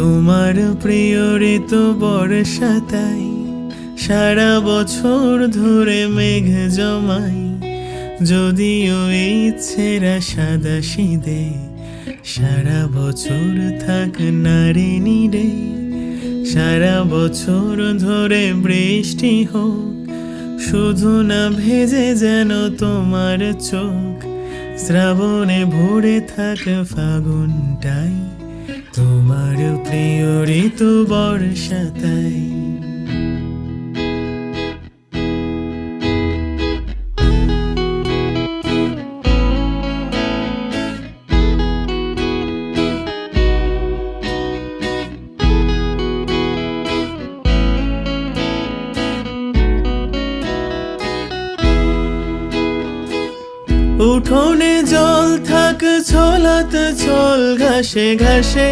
তোমার প্রিয় ঋতু বর্ষা তাই, সারা বছর ধরে মেঘ জমাই। যদিও এই ইচ্ছেরা সাদা সিদে সারা বছর থাক নারী নিরে, সারা বছর ধরে বৃষ্টি হোক, শুধু না ভেজে যেন তোমার চোখ। শ্রাবণে ভরে থাক ফাগুনটাই, তোমার প্রিয় ঋতু বর্ষা তাই। উঠোনে জল থাক ছলাত চল ঘাসে ঘাসে।